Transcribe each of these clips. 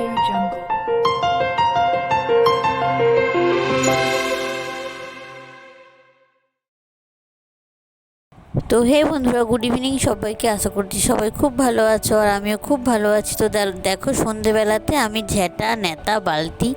Jungle. তো হে বন্ধুরা good evening সবাইকে। আশা করছি সবাই খুব ভালো আছো আর আমিও খুব ভালো আছি। তো দেখো সন্ধেবেলাতে আমি ঝেঁটা, নেতা, বালতি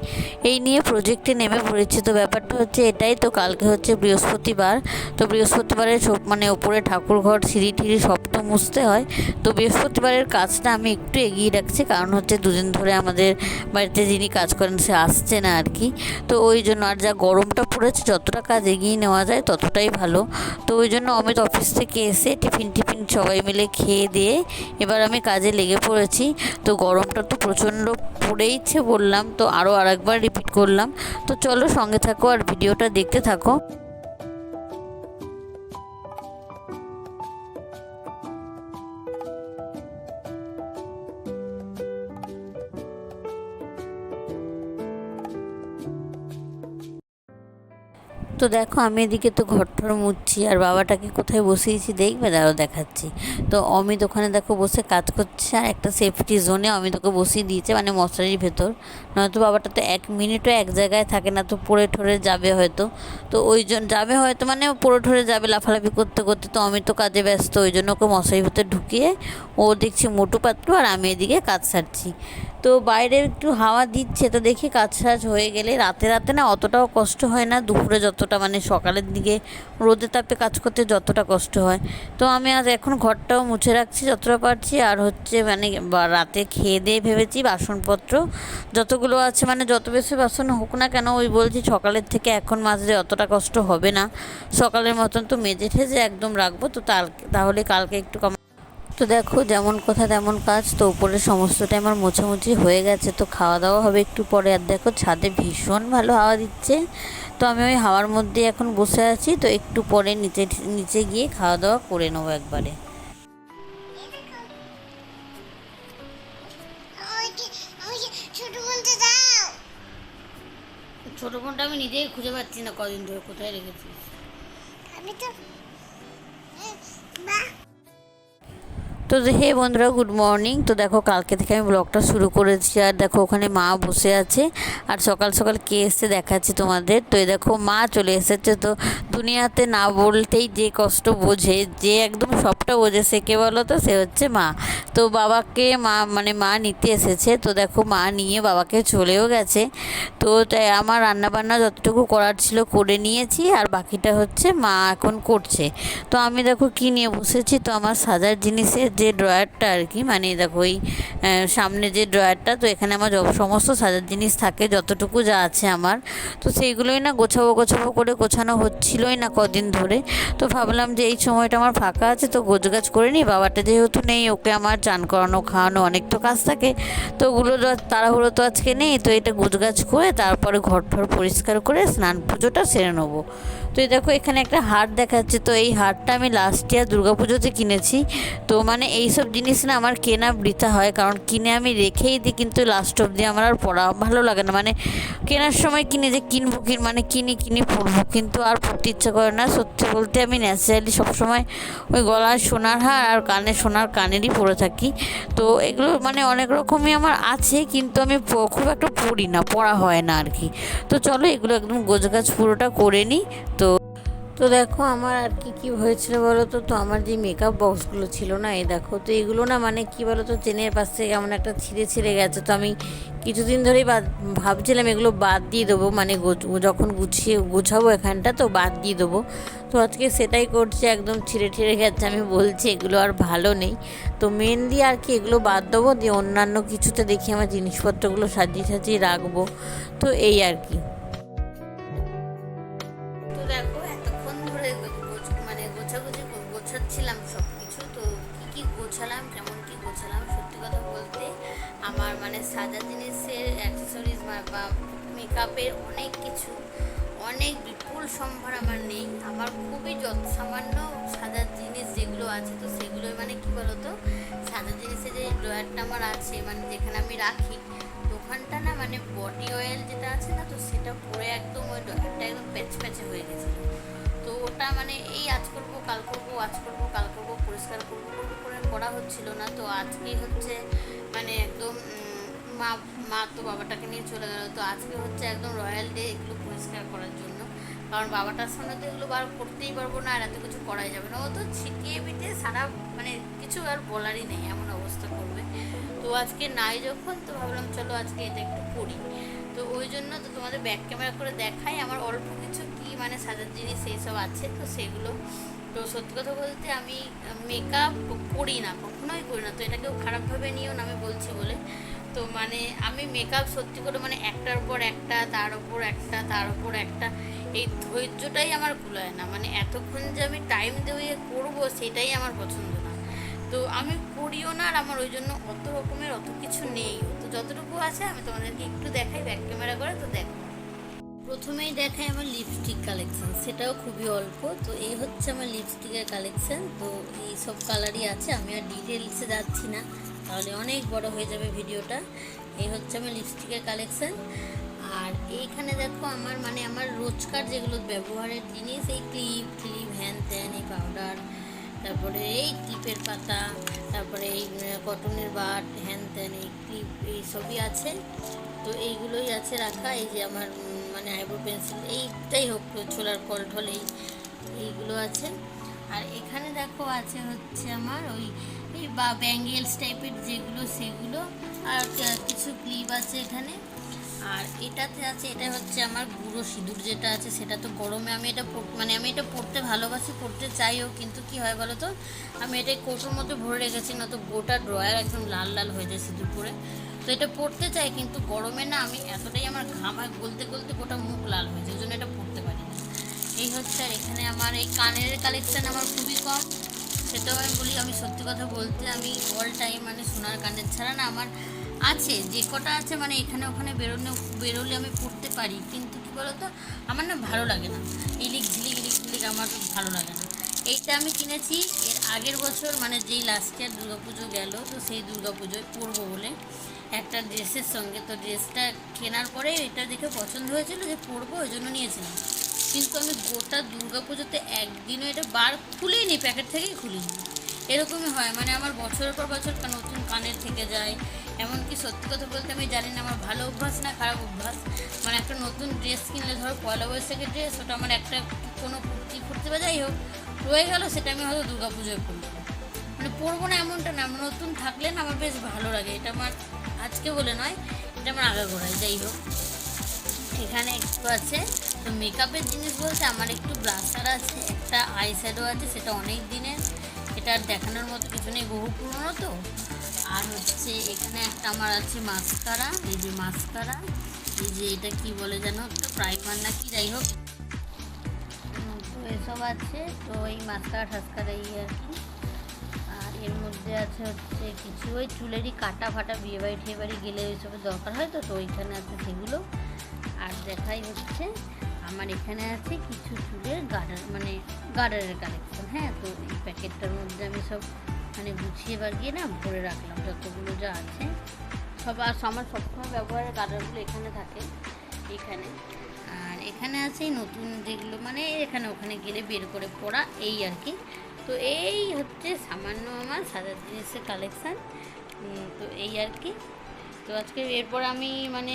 এই নিয়ে প্রজেক্টে নেমে পড়েছি। তো ব্যাপারটা হচ্ছে এটাই, তো কালকে হচ্ছে বৃহস্পতিবার। তো বৃহস্পতিবারে মানে ওপরে ঠাকুর ঘর সিঁড়ি টিড়ি সব তো মুছতে হয়। তো বৃহস্পতিবারের কাজটা আমি একটু এগিয়ে রাখছি, কারণ হচ্ছে দুদিন ধরে আমাদের বাড়িতে যিনি কাজ করেন সে আসছে না আর কি। তো ওই জন্য আর যা গরমটা পড়েছে, যতটা কাজ এগিয়ে নেওয়া যায় ততটাই ভালো। তো ওই জন্য অমিত অফিস থেকে এসে টিফিন টিফিন সবাই মিলে খেয়ে দিয়ে এবার আমি কাজে লেগে পড়েছি। তো গরমটা তো প্রচণ্ড পড়েইছে বললাম, তো আরও আরেকবার রিপিট করলাম। তো চলো সঙ্গে থাকো আর ভিডিওটা দেখতে থাকো। তো দেখো আমি এদিকে তো ঘর ঠর মুছছি আর বাবাটাকে কোথায় বসিয়েছি দেখবে? দাঁড়াও দেখাচ্ছি। তো অমিত ওখানে দেখো বসে কাজ করছে আর একটা সেফটি জোনে অমিত ওকে বসিয়ে দিয়েছে মানে মশারির ভেতর। নয়তো বাবাটা তো এক মিনিটও এক জায়গায় থাকে না, তো পড়ে ঠরে যাবে হয়তো। তো ওই জন্য যাবে হয়তো মানে পড়ে ঠরে যাবে লাফালাফি করতে করতে, তো অমিত তো কাজে ব্যস্ত, ওই জন্য ওকে মশারির ভেতর ঢুকিয়ে ও দেখছি মোটু পাতলু আর আমি এদিকে কাজ সারছি। তো বাইরে একটু হাওয়া দিচ্ছে, তো দেখি কাজ সাজ হয়ে গেলে। রাতে রাতে না অতটাও কষ্ট হয় না, দুপুরে যতটা মানে সকালের দিকে রোদে তাপে কাজ করতে যতটা কষ্ট হয়। তো আমি আজ এখন ঘরটাও মুছে রাখছি, যতটা পারছি। আর হচ্ছে মানে রাতে খেয়ে দিয়ে ভেবেছি বাসনপত্র যতগুলো আছে মানে যত বেশি বাসন হোক না কেন, ওই বলছি সকালের থেকে এখন মাজলে অতটা কষ্ট হবে না। সকালের মতন তো মেজে ঠেজে একদম রাখব। তো তাহলে কালকে একটু কম তো দেখো যেমন কথা তেমন কাজ। তো উপরে সমস্তটাই আমার মোছামুছি হয়ে গেছে। তো খাওয়া দাওয়া হবে একটু পরে। আর দেখো ছাদে ভীষণ ভালো হাওয়া দিচ্ছে। তো আমি ওই হাওয়ার মধ্যে এখন বসে আছি তো একটু পরে নিচে নিচে গিয়ে খাওয়া দাওয়া করে নেব একবারে। ছোট বোনটা ছোটো ফোনটা আমি নিজেই খুঁজে পাচ্ছি না কদিন ধরে কোথায় রেখেছি আমি তো তো হে বন্ধুরা, গুড মর্নিং। তো দেখো, কালকে থেকে আমি ব্লগটা শুরু করেছি। আর দেখো, ওখানে মা বসে আছে। আর সকাল সকাল কে এসে দেখাচ্ছি তোমাদের। তো এই দেখো, মা চলে এসেছে। তো দুনিয়াতে না বলতেই যে কষ্ট বোঝে, যে একদম সবটা বোঝে, সে কে বলো তো? সে হচ্ছে মা। তো বাবাকে মা মানে মা নিতে এসেছে। তো দেখো মা নিয়ে বাবাকে চলেও গেছে। তো তাই আমার রান্নাবান্না যতটুকু করার ছিল করে নিয়েছি, আর বাকিটা হচ্ছে মা এখন করছে। তো আমি দেখো কি নিয়ে বসেছি, তো আমার সাজার জিনিসের যে ড্রয়ারটা আর কি মানে দেখো ওই সামনে যে ড্রয়ারটা, তো এখানে আমার সমস্ত সাজার জিনিস থাকে, যতটুকু যা আছে আমার। তো সেইগুলোই না গোছাবো গোছাবো করে গোছানো হচ্ছিলোই না কদিন ধরে। তো ভাবলাম যে এই সময়টা আমার ফাঁকা আছে, তো গোছগাছ করে নিই। বাবাটা যেহেতু নেই, ওকে আমার চান করানো, খাওয়ানো অনেক তো কাজ থাকে। তো ওগুলো তাড়াহুড়ো তো আজকে নেই, তো এটা গুজগাছ করে তারপরে ঘর ঠর পরিষ্কার করে স্নান পুজোটা সেরে নেব। তো এই দেখো, এখানে একটা হার দেখাচ্ছে। তো এই হারটা আমি লাস্ট ইয়ার দুর্গাপুজোতে কিনেছি। তো মানে এইসব জিনিস না আমার কেনা বৃথা হয়, কারণ কিনে আমি রেখেই দিই, কিন্তু লাস্ট অবধি আমার আর পড়া ভালো লাগে না। মানে কেনার সময় কিনে যে কিনবো, কিন মানে কিনি কিনি, পরবো, কিন্তু আর পড়তে ইচ্ছা করে না। সত্যি বলতে আমি ন্যাচারালি সবসময় ওই গলার সোনার হার আর কানে সোনার কানেরই পরে থাকি। তো এগুলো মানে অনেক রকমই আমার আছে, কিন্তু আমি খুব একটা পড়ি না, পড়া হয় না আর কি। তো চলো এগুলো একদম গোছগাছ পুরোটা করে নিই। তো তো দেখো আমার আর কি কি হয়েছিল বলো তো তো আমার যে মেকআপ বক্সগুলো ছিল না, এই দেখো, তো এগুলো না মানে কি বলো তো চেনের পাশ থেকে কেমন একটা ছিঁড়ে ছিঁড়ে গেছে। তো আমি কিছুদিন ধরেই বাদ, ভাবছিলাম এগুলো বাদ দিয়ে দেবো মানে যখন গুছিয়ে গুছাবো এখানটা, তো বাদ দিয়ে দেবো। তো আজকে সেটাই করছি, একদম ছিঁড়ে ছিঁড়ে গেছে, আমি বলছি এগুলো আর ভালো নেই। তো মেনলি আর কি এগুলো বাদ দেবো, দিয়ে অন্যান্য কিছুতে দেখি আমার জিনিসপত্রগুলো সাজিয়ে সাজিয়ে রাখব। তো এই আর কি। আমার মানে সাজা জিনিসের অ্যাক্সেসরিজ বা মেকআপের অনেক কিছু, অনেক বিপুল সম্ভার আমার নেই। আমার খুবই যত সামান্য সাজার জিনিস যেগুলো আছে, তো সেগুলোই মানে কি বলতো? সাজার জিনিসের যে ড্রয়ারটা আমার আছে মানে যেখানে আমি রাখি দোকানটা না মানে বডি অয়েল যেটা আছে না, তো সেটা পরে একদম ওই ড্রয়ারটা একদম প্যাচ প্যাচে হয়ে গেছিল। তো ওটা মানে এই আজ করব, কাল করব, আজ করব, কাল করব, পরিষ্কার করব করব করে হচ্ছিল না। তো আজকেই হচ্ছে মানে একদম মা মা তো বাবাটাকে নিয়ে চলে গেল। তো আজকে হচ্ছে একদম রয়্যাল ডে এগুলো পরিষ্কার করার জন্য। কারণ বাবাটার সামনে তো এগুলো বার করতেই পারব না, আর এত কিছু করাই যাবে না। ও তো ছিটিয়ে পিটিয়ে সারা মানে কিছু আর বলারই নেই, এমন অবস্থা করবে। তো আজকে নাই যখন, তো ভাবলাম চলো আজকে এটা একটু করি। তো ওই জন্য তো তোমাদের ব্যাক ক্যামেরা করে দেখাই। আমার অল্প কিছু কি মানে সাজার জিনিস সেই সব আছে, তো সেগুলো তো সত্যি কথা বলতে আমি মেকআপ করি না, কখনোই করি না। তো এটাকেও খারাপভাবে নিও না, আমি বলছি বলে। তো মানে আমি মেকআপ সত্যি করে মানে একটার পর একটা, তার উপর একটা, তার উপর একটা, এই ধৈর্যটাই আমার কুলায় না। মানে এতক্ষণ যে আমি টাইম দিয়ে করব, সেটাই আমার পছন্দ না। তো আমি করিও না, আর আমার ওই জন্য অত রকমের অত কিছু নেই। তো যতটুকু আছে, আমি তোমাদেরকে একটু দেখাই ব্যাক ক্যামেরা করে, তো দেখো। প্রথমেই দেখাই আমার লিপস্টিক কালেকশন সেটাও খুবই অল্প। তো এই হচ্ছে আমার লিপস্টিকের কালেকশন তো এই সব কালারই আছে, আমি আর ডিটেলসে যাচ্ছি না। তাহলে অনেক বড় হয়ে যাবে ভিডিওটা। এই হচ্ছে আমার লিপস্টিকের কালেকশন আর এইখানে দেখো আমার মানে আমার রোজকার যেগুলো ব্যবহারের জিনিস, এই ক্লিপ ক্লিপ হ্যান ত্যান এই পাউডার তারপরে এই টিপের পাতা, তারপরে এই কটনের বাট হ্যান ত্যান এই ক্লিপ এই সবই আছে। তো এইগুলোই আছে রাখা। এই যে আমার মানে আইব্রো পেন্সিল, এইটাই হোক, ছোলার কল ঠল এই, এইগুলো আছে। আর এখানে দেখো আছে হচ্ছে আমার ওই, এই বা, ব্যাঙ্গেলস টাইপের যেগুলো, সেগুলো। আর কিছু ক্লিপ আছে এখানে। আর এটাতে আছে এটা হচ্ছে আমার গুঁড়ো সিঁদুর যেটা আছে, সেটা তো গরমে আমি এটা মানে আমি এটা পড়তে ভালোবাসি পড়তে চাইও, কিন্তু কি হয় বলো তো? আমি এটা কোটোর মধ্যে ভরে রেখেছি না তো গোটা ড্রয়ার একদম লাল লাল হয়ে যায় সিঁদুর পরে। তো এটা পড়তে চাই, কিন্তু গরমে না আমি এতটাই আমার ঘামায় গলতে গলতে গোটা মুখ লাল হয়ে যায় জন্য এটা পড়তে পারি না। এই হচ্ছে, আর এখানে আমার এই কানের কালেকশান আমার খুবই কম। সেটাও আমি বলি, আমি সত্যি কথা বলতে আমি অল টাইম মানে সোনার কানের ছাড়া না আমার আছে, যে কটা আছে মানে এখানে ওখানে বেরোনো, বেরোলে আমি পড়তে পারি, কিন্তু কি বলতো, আমার না ভালো লাগে না। ইলিক ঝিলিক ইলিক ঝিলিক আমার ভালো লাগে না। এইটা আমি কিনেছি। এর আগের বছর মানে যেই লাস্ট ইয়ার দুর্গাপুজো গেল, তো সেই দুর্গাপুজোয় পরবো বলে একটা ড্রেসের সঙ্গে। তো ড্রেসটা কেনার পরে এটা দেখে পছন্দ হয়েছিল যে পরবো, ওই জন্য নিয়েছিলাম। কিন্তু আমি গোটা দুর্গাপুজোতে একদিনও এটা বার খুলিনি, প্যাকেট থেকেই খুলিনি। এরকমই হয় মানে আমার বছরের পর বছর নতুন কানের থেকে যায়। এমনকি সত্যি কথা বলতে আমি জানি না, আমার ভালো অভ্যাস না খারাপ অভ্যাস। মানে একটা নতুন ড্রেস কিনলে, ধরো পয়লা বৈশাখের ড্রেস, ওটা আমার একটা কোনো কুর্তি ফুর্তি বা যাই হোক রয়ে গেল, সেটা আমি হয়তো দুর্গাপুজোয় পরবো মানে পরবো না এমনটা না নতুন থাকলে না আমার বেশ ভালো লাগে। এটা আমার আজকে বলে নয়, এটা আমার আগাগোড়ায় যাই হোক। এখানে একটু আছে, তো মেকআপের জিনিস বলতে আমার একটু ব্লাশার আছে, একটা আই শ্যাডো আছে, সেটা অনেক দিনের। এটা আর দেখানোর মতো কিছু নেই, বহু পুরনো তো। আর হচ্ছে এখানে একটা আমার আছে মাস্কারা এই যে মাস্কারা এই যে এটা কি বলে যেন একটা প্রাইমার না কি, যাই হোক। এসব আছে। তো এই মাস্কারা ঠাস্কারা এই আর কি। আর এর মধ্যে আছে হচ্ছে কিছু। ওই চুলেরই কাটা ফাটা বিয়ে বাড়ি টিয়ে বাড়ি গেলে ওইসবের দরকার হয় তো তো ওইখানে আছে সেগুলো। আর দেখাই হচ্ছে, আমার এখানে আছে কিছু চুলের গার্ডার মানে গার্ডারের কালেকশন হ্যাঁ তো এই প্যাকেটটার মধ্যে আমি সব মানে গুছিয়ে বাগিয়ে না ভরে রাখলাম যতগুলো যা আছে। সব, আর আমার সবসময় ব্যবহারের গার্ডারগুলো এখানে থাকে, এখানে। এখানে আছে নতুন যেগুলো মানে এখানে ওখানে গেলে বের করে পড়া, এই আর কি। তো এই হচ্ছে সামান্য আমার সাজার জিনিসের কালেকশান তো এই আর কি। তো আজকে এরপর আমি মানে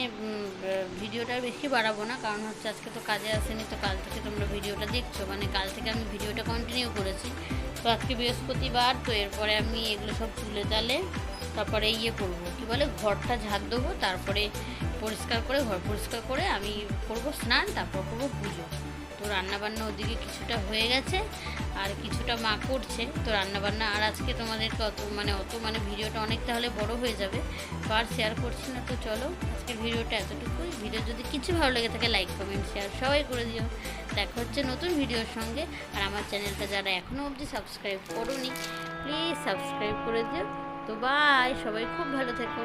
ভিডিওটা বেশি বাড়াবো না, কারণ হচ্ছে আজকে তো কাজে আসেনি, তো কাল থেকে তোমরা ভিডিওটা দেখছ। মানে কাল থেকে আমি ভিডিওটা কন্টিনিউ করেছি। তো আজকে বৃহস্পতিবার, তো এরপরে আমি এগুলো সব তুলে তালে তারপরে ইয়ে করব। কি বলে? ঘরটা ঝাড় দেবো, তারপরে পরিষ্কার করে, ঘর পরিষ্কার করে আমি করব স্নান, তারপর করব পুজো। তো রান্নাবান্না ওদিকে কিছুটা হয়ে গেছে আর কিছুটা মা করছে। তো রান্নাবান্না আর আজকে তোমাদেরকে অত মানে অত মানে ভিডিওটা অনেক তাহলে বড় হয়ে যাবে। তো আর শেয়ার করছি না, তো চলো আজকের ভিডিওটা এতটুকুই। ভিডিও যদি কিছু ভালো লেগে থাকে লাইক কমেন্ট শেয়ার সবাই করে দিও। দেখা হচ্ছে নতুন ভিডিওর সঙ্গে। আর আমার চ্যানেলটা যারা এখনও অবধি সাবস্ক্রাইব করোনি প্লিজ সাবস্ক্রাইব করে দিও। তো বাই সবাই খুব ভালো থেকো।